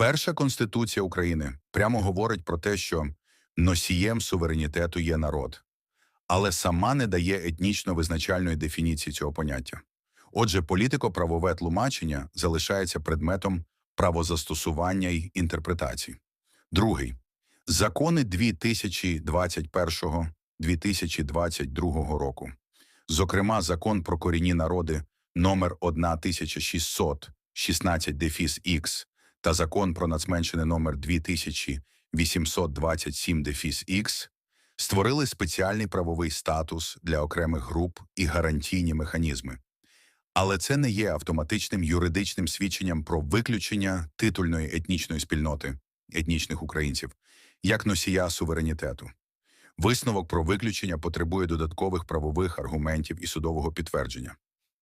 Перша конституція України прямо говорить про те, що носієм суверенітету є народ, але сама не дає етнічно визначальної дефініції цього поняття. Отже, політико-правове тлумачення залишається предметом правозастосування й інтерпретацій. Другий закони 2021-2022 року, зокрема, закон про корінні народи номер 1616 дефіс Х та закон про нацменшини номер 2827 дефіс Х створили спеціальний правовий статус для окремих груп і гарантійні механізми. Але це не є автоматичним юридичним свідченням про виключення титульної етнічної спільноти етнічних українців як носія суверенітету. Висновок про виключення потребує додаткових правових аргументів і судового підтвердження.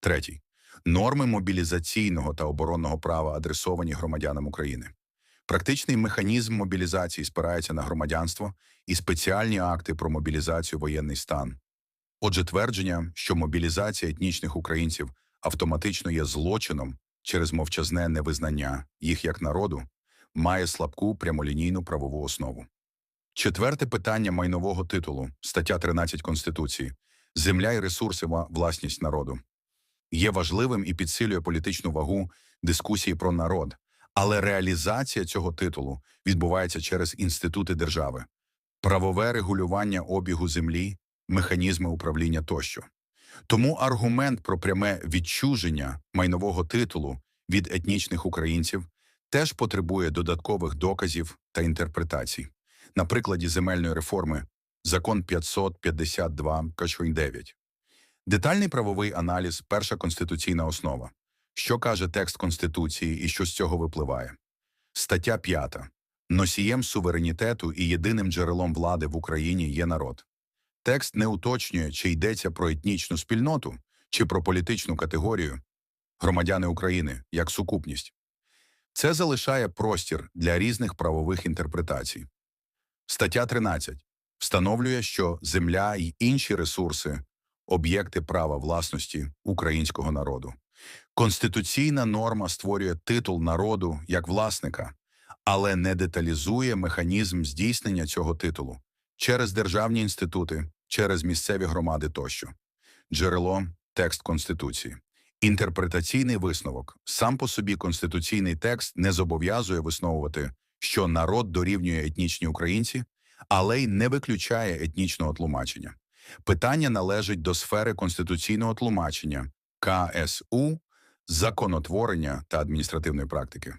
Третій норми мобілізаційного та оборонного права адресовані громадянам України. Практичний механізм мобілізації спирається на громадянство і спеціальні акти про мобілізацію воєнний стан. Отже, твердження, що мобілізація етнічних українців автоматично є злочином через мовчазне невизнання їх як народу, має слабку прямолінійну правову основу. Четверте питання майнового титулу, стаття 13 Конституції земля і ресурси власність народу є важливим і підсилює політичну вагу дискусії про народ, але реалізація цього титулу відбувається через інститути держави, правове регулювання обігу землі, механізми управління тощо. Тому аргумент про пряме відчуження майнового титулу від етнічних українців теж потребує додаткових доказів та інтерпретацій. На прикладі земельної реформи закон 552 9. Детальний правовий аналіз перша конституційна основа. Що каже текст Конституції і що з цього випливає? Стаття 5. Носієм суверенітету і єдиним джерелом влади в Україні є народ. Текст не уточнює, чи йдеться про етнічну спільноту, чи про політичну категорію громадяни України як сукупність. Це залишає простір для різних правових інтерпретацій. Стаття 13 встановлює, що земля й інші ресурси об'єкти права власності українського народу. Конституційна норма створює титул народу як власника, але не деталізує механізм здійснення цього титулу через державні інститути, через місцеві громади тощо. Джерело текст Конституції. Інтерпретаційний висновок. Сам по собі конституційний текст не зобов'язує висновувати, що народ дорівнює етнічні українці, але й не виключає етнічного тлумачення. Питання належить до сфери конституційного тлумачення КСУ, законотворення та адміністративної практики.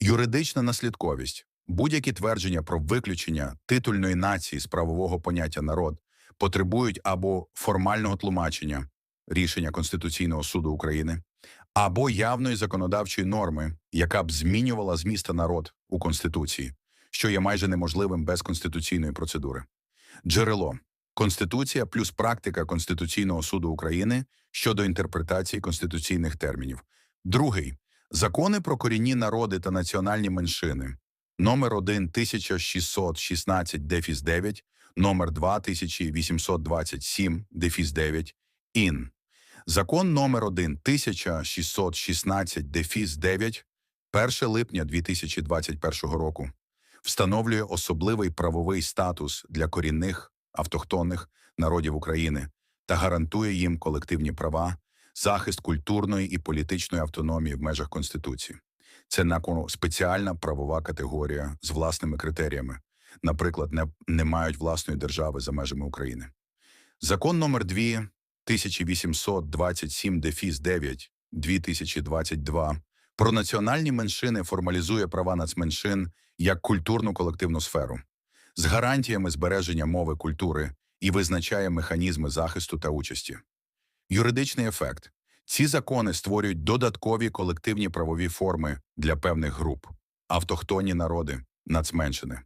Юридична наслідковість. Будь-які твердження про виключення титульної нації з правового поняття народ потребують або формального тлумачення рішення Конституційного суду України, або явної законодавчої норми, яка б змінювала зміста народ у Конституції, що є майже неможливим без конституційної процедури. Джерело Конституція плюс практика Конституційного суду України щодо інтерпретації конституційних термінів. Другий закони про корінні народи та національні меншини. Номер 1 1616 дефіс 9, номер 2 1827 дефіс 9 ін. Закон номер 1 1616 дефіс 9 1 липня 2021 року встановлює особливий правовий статус для корінних автохтонних народів України та гарантує їм колективні права, захист культурної і політичної автономії в межах Конституції. Це накону спеціальна правова категорія з власними критеріями, наприклад, не, не мають власної держави за межами України. Закон номер 2 1827 дефіс 9 2022 про національні меншини формалізує права нацменшин як культурну колективну сферу з гарантіями збереження мови культури і визначає механізми захисту та участі. Юридичний ефект. Ці закони створюють додаткові колективні правові форми для певних груп автохтонні народи, нацменшини.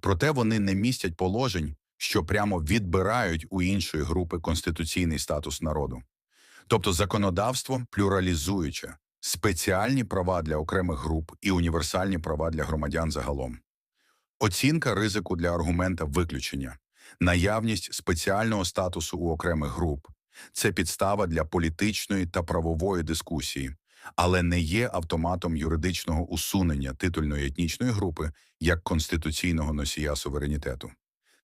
Проте вони не містять положень, що прямо відбирають у іншої групи конституційний статус народу. Тобто законодавство плюралізуюче, спеціальні права для окремих груп і універсальні права для громадян загалом. Оцінка ризику для аргумента виключення, наявність спеціального статусу у окремих груп це підстава для політичної та правової дискусії, але не є автоматом юридичного усунення титульної етнічної групи як конституційного носія суверенітету.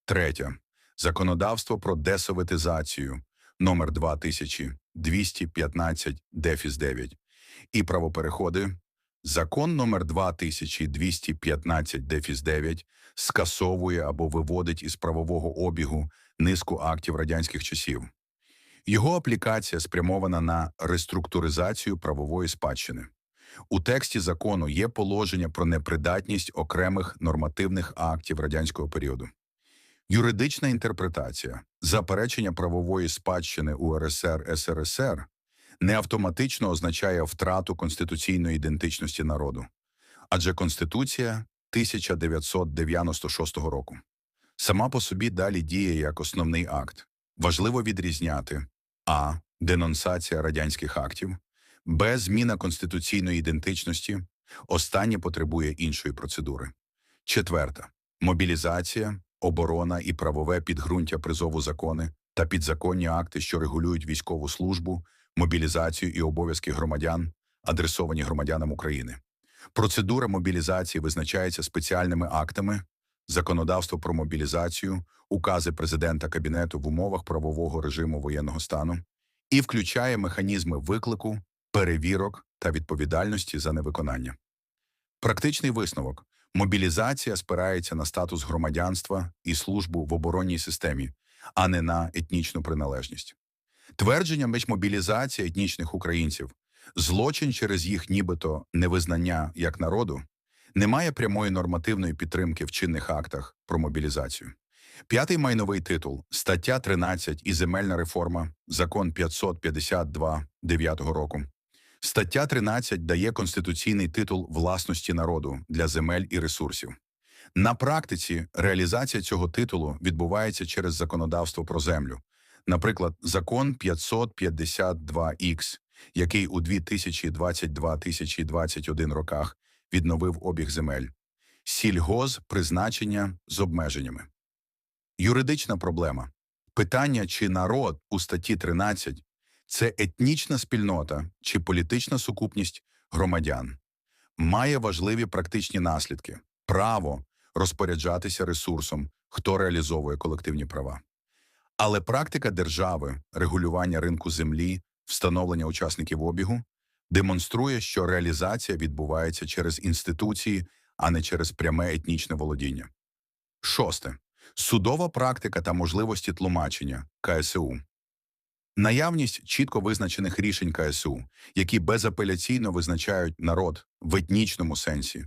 Третє. Законодавство про десоветизацію номер 2215 Дефіс 9 і правопереходи. Закон номер 2215 Дефіс 9 скасовує або виводить із правового обігу низку актів радянських часів. Його аплікація спрямована на реструктуризацію правової спадщини. У тексті закону є положення про непридатність окремих нормативних актів радянського періоду. Юридична інтерпретація заперечення правової спадщини УРСР СРСР не автоматично означає втрату конституційної ідентичності народу, адже Конституція 1996 року сама по собі далі діє як основний акт. Важливо відрізняти а. Денонсація радянських актів, б. Зміна конституційної ідентичності. Останнє потребує іншої процедури. Четверта мобілізація, оборона і правове підґрунтя призову закони та підзаконні акти, що регулюють військову службу, мобілізацію і обов'язки громадян, адресовані громадянам України. Процедура мобілізації визначається спеціальними актами, законодавство про мобілізацію, укази президента Кабінету в умовах правового режиму воєнного стану і включає механізми виклику, перевірок та відповідальності за невиконання. Практичний висновок мобілізація спирається на статус громадянства і службу в оборонній системі, а не на етнічну приналежність. Твердження мобілізації етнічних українців, злочин через їх нібито невизнання як народу, немає прямої нормативної підтримки в чинних актах про мобілізацію. П'ятий майновий титул, стаття 13 і земельна реформа, закон 552 9 року. Стаття 13 дає конституційний титул власності народу для земель і ресурсів. На практиці реалізація цього титулу відбувається через законодавство про землю, наприклад, закон 552Х, який у 2022-2021 роках відновив обіг земель, сільгоз призначення з обмеженнями. Юридична проблема. Питання, чи народ у статті 13 це етнічна спільнота чи політична сукупність громадян, має важливі практичні наслідки право розпоряджатися ресурсом, хто реалізовує колективні права. Але практика держави, регулювання ринку землі, встановлення учасників обігу демонструє, що реалізація відбувається через інституції, а не через пряме етнічне володіння. Шосте. Судова практика та можливості тлумачення КСУ. Наявність чітко визначених рішень КСУ, які безапеляційно визначають народ в етнічному сенсі,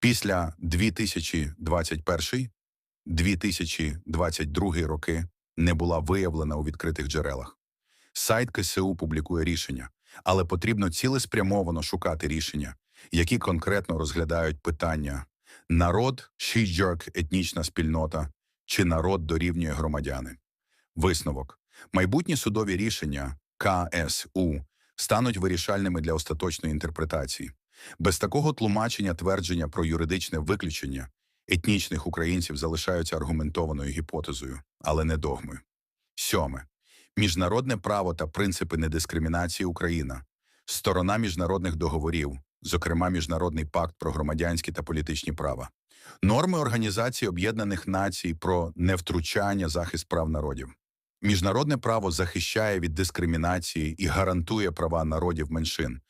після 2021-2022 роки не була виявлена у відкритих джерелах. Сайт КСУ публікує рішення, але потрібно цілеспрямовано шукати рішення, які конкретно розглядають питання народ, шіджерк, етнічна спільнота чи народ дорівнює громадяни. Висновок майбутні судові рішення КСУ стануть вирішальними для остаточної інтерпретації. Без такого тлумачення твердження про юридичне виключення етнічних українців залишаються аргументованою гіпотезою, але не догмою. Сьоме міжнародне право та принципи недискримінації Україна, сторона міжнародних договорів, зокрема Міжнародний пакт про громадянські та політичні права, норми Організації Об'єднаних Націй про невтручання захист прав народів. Міжнародне право захищає від дискримінації і гарантує права народів меншин,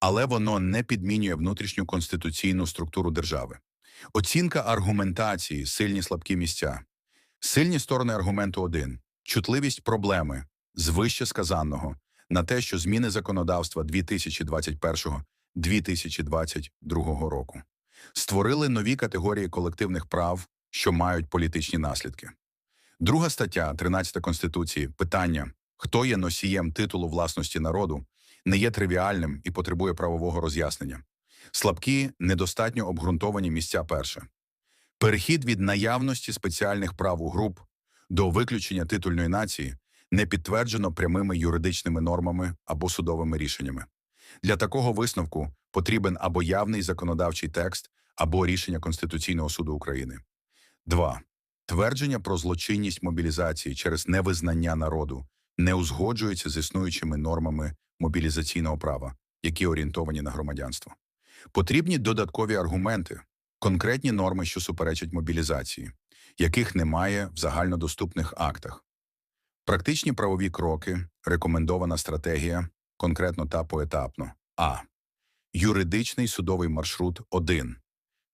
але воно не підмінює внутрішню конституційну структуру держави. Оцінка аргументації, сильні слабкі місця. Сильні сторони аргументу 1. чутливість проблеми з вище сказаного на те, що зміни законодавства 2021-2022 року створили нові категорії колективних прав, що мають політичні наслідки. Друга стаття 13 Конституції питання, хто є носієм титулу власності народу, не є тривіальним і потребує правового роз'яснення. Слабкі, недостатньо обґрунтовані місця перше. Перехід від наявності спеціальних прав у груп до виключення титульної нації не підтверджено прямими юридичними нормами або судовими рішеннями. Для такого висновку потрібен або явний законодавчий текст, або рішення Конституційного суду України. 2. Твердження про злочинність мобілізації через невизнання народу не узгоджується з існуючими нормами мобілізаційного права, які орієнтовані на громадянство. Потрібні додаткові аргументи, конкретні норми, що суперечать мобілізації, яких немає в загальнодоступних актах. Практичні правові кроки, рекомендована стратегія, конкретно та поетапно. А. Юридичний судовий маршрут 1.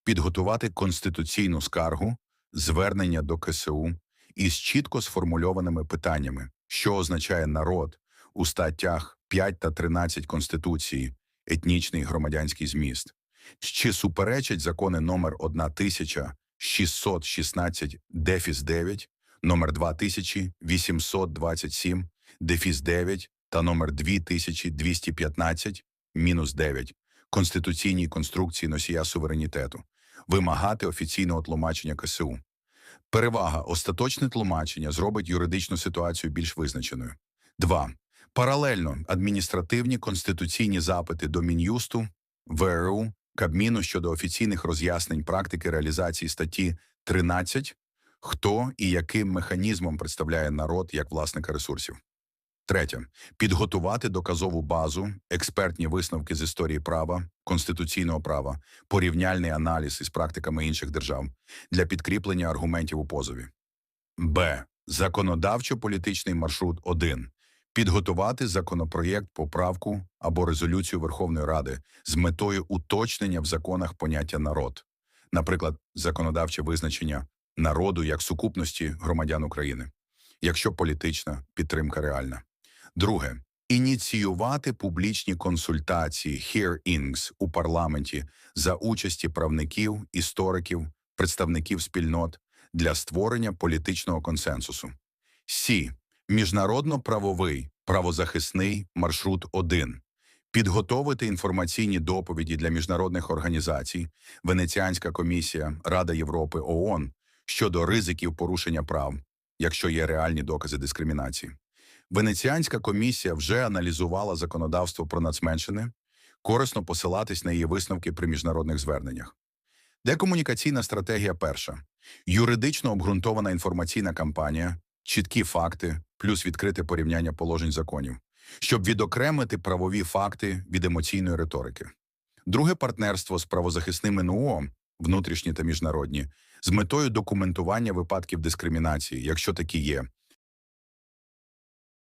Підготувати конституційну скаргу, звернення до КСУ із чітко сформульованими питаннями, що означає народ у статтях 5 та 13 Конституції, етнічний громадянський зміст, чи суперечать закони номер 1616 дефіс 9, номер 2827 дефіс 9 та номер 2215 мінус 9 конституційній конструкції носія суверенітету, вимагати офіційного тлумачення КСУ. Перевага остаточне тлумачення зробить юридичну ситуацію більш визначеною. 2. Паралельно адміністративні конституційні запити до Мін'юсту, ВРУ, Кабміну щодо офіційних роз'яснень практики реалізації статті 13, хто і яким механізмом представляє народ як власника ресурсів. Третє. Підготувати доказову базу, експертні висновки з історії права, конституційного права, порівняльний аналіз із практиками інших держав для підкріплення аргументів у позові. Б. Законодавчо-політичний маршрут 1. Підготувати законопроєкт, поправку або резолюцію Верховної Ради з метою уточнення в законах поняття народ, наприклад, законодавче визначення народу як сукупності громадян України, якщо політична підтримка реальна. Друге ініціювати публічні консультації hearings у парламенті за участі правників, істориків, представників спільнот для створення політичного консенсусу. Сі. Міжнародно-правовий правозахисний маршрут 1. Підготовити інформаційні доповіді для міжнародних організацій, Венеціанська комісія, Рада Європи, ООН щодо ризиків порушення прав, якщо є реальні докази дискримінації. Венеціанська комісія вже аналізувала законодавство про нацменшини, корисно посилатись на її висновки при міжнародних зверненнях. Декомунікаційна стратегія перша. Юридично обґрунтована інформаційна кампанія, чіткі факти, плюс відкрите порівняння положень законів, щоб відокремити правові факти від емоційної риторики. Друге партнерство з правозахисними НУО, внутрішні та міжнародні, з метою документування випадків дискримінації, якщо такі є,